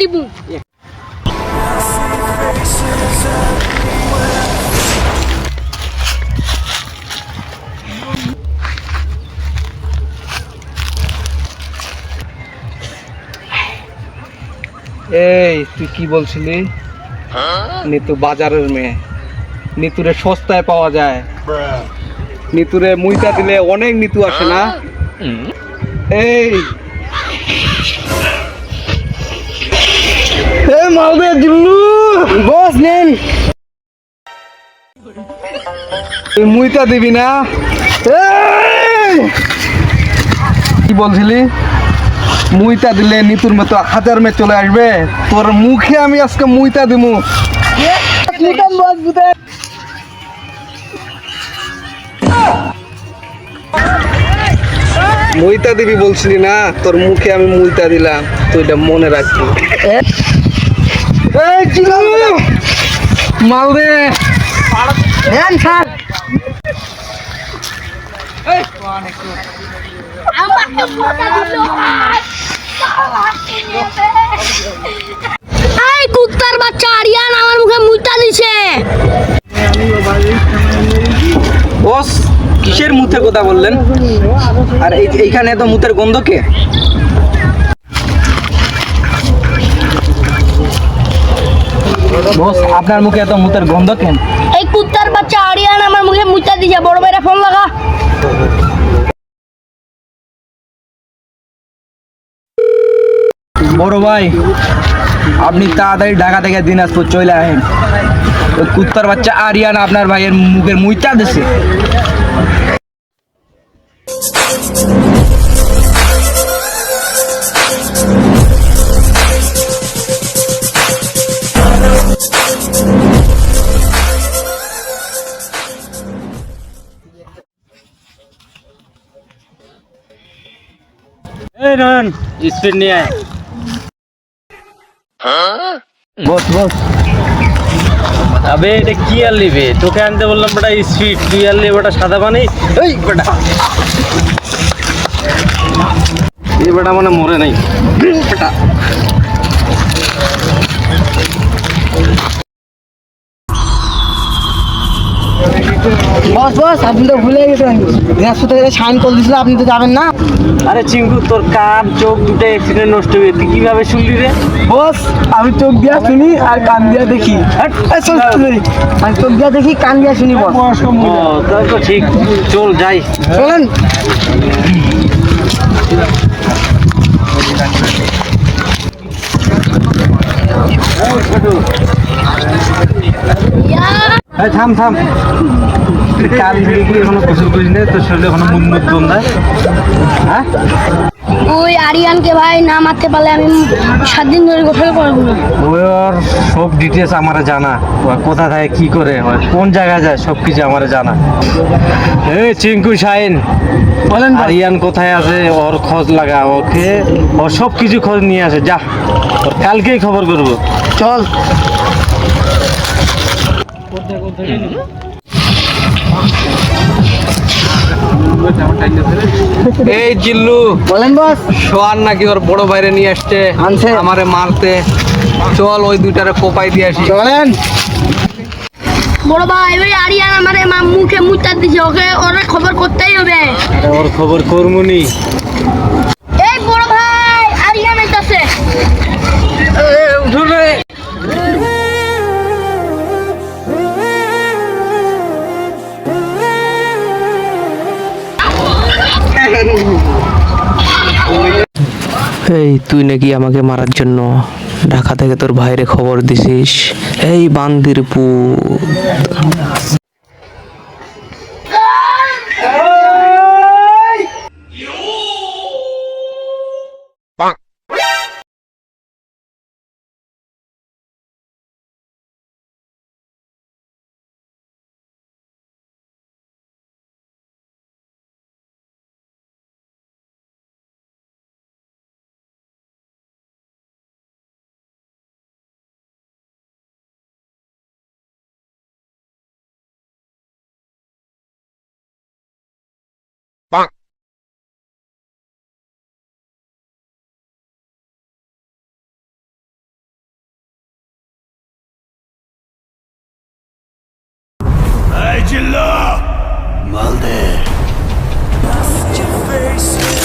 দিব। এই তুই কি বলছিলি? নিতু বাজারের মেয়ে। নিতুরে সস্তায় পাওয়া যায়। নিতুরে মুইটা দিলে অনেক নিতু আসে না? এই। এ মুইটা দিবি না। কি বলছিলি? মুইতা দিলে নিতুর মতো হাজার মে চলে আসবে। তোর মুখে আমি আজকে মুইতা দিমু। মুইতা দিবি বলছিলি না, তোর মুখে আমি মুইতা দিলাম। তুই এটা মনে রাখবি। মাল দে। মোটা এই কুত্তার বাচ্চা আরিয়ান আমার মুখে মুইতা দিছে। বস কিসের মুখে কথা বললেন? আর এই- এইখানে এত মুতের গন্ধ কে? বস আপনার মুখে এত মুতের গন্ধ কেন? এই কুত্তার বাচ্চা আরিয়ান আমার মুখে মুইতা দিছে বড় ভাইরা ফোন লাগা। বড় ভাই আপনি তাড়াতাড়ি ঢাকা থেকে দিনাজপুর চলে আসেন। ওই কুত্তার বাচ্চা আরিয়ান আপনার ভাইয়ের মুখের মুইটা দিছে। এই নয়ন স্পিড নিয়ে আয়। বস বস। আবে এটা কি আর নিবে? তোকে আনতে বললাম বেটা স্পিড তুই আর নিবে ওটা সাদা পানি। এই বেটা। এই বেটা মানে মরে নাই। বেটা। বস বস আপনি তো ভুলে গেছেন। দিনাজপুর থেকে সাইন করে দিয়েছিল আপনি তো যাবেন না? আরে চিঙ্কু তোর কান চোখ দুটো অ্যাক্সিডেন্ট নষ্ট হয়ে তুই কীভাবে শুনলি রে? বস আমি চোখ দিয়া শুনি আর কান দিয়া দেখি। চল, আমি চোখ দিয়া দেখি কান দিয়া শুনি বস। ও তাই তো ঠিক। চল যাই। চলেন। থাম থাম। কাল থেকে কি এখনও গোসল করিস না? তোর শরীরে এখনও মুখ মুখ গন্ধায় হ্যাঁ? ওই আরিয়ানকে ভাই না মারতে পারলে আমি সাত দিন ধরে গোসল করব না। ওর সব ডিটেলস আমার জানা। ও কোথা থাকে কি করে কোন জায়গায় যায় সব কিছু আমার জানা। এই চিঙ্কু শাইন বলেন আরিয়ান কোথায় আছে ওর খোঁজ লাগা ওকে ওর সব কিছু খোঁজ নিয়ে আসে। যা ওর কালকেই খবর করব। চল। এই জিল্লু। বলেন বস। সোয়ান নাকি ওর বড় বাইরে নিয়ে আসছে। আনছে? আমারে মারতে। চল ওই দুইটারে কোপাই দিয়ে আসি। চলেন। বড় ভাই ওই আরিয়ান আমার মুখে মুইতা দিছে ওকে ওর খবর করতেই হবে। ওর খবর করমুনি। এই, তুই নাকি আমাকে মারার জন্য ঢাকা থেকে তোর ভাইরে খবর দিছিস? এই বান্দির পুত। Hey Cillo! Mulder! Masterface!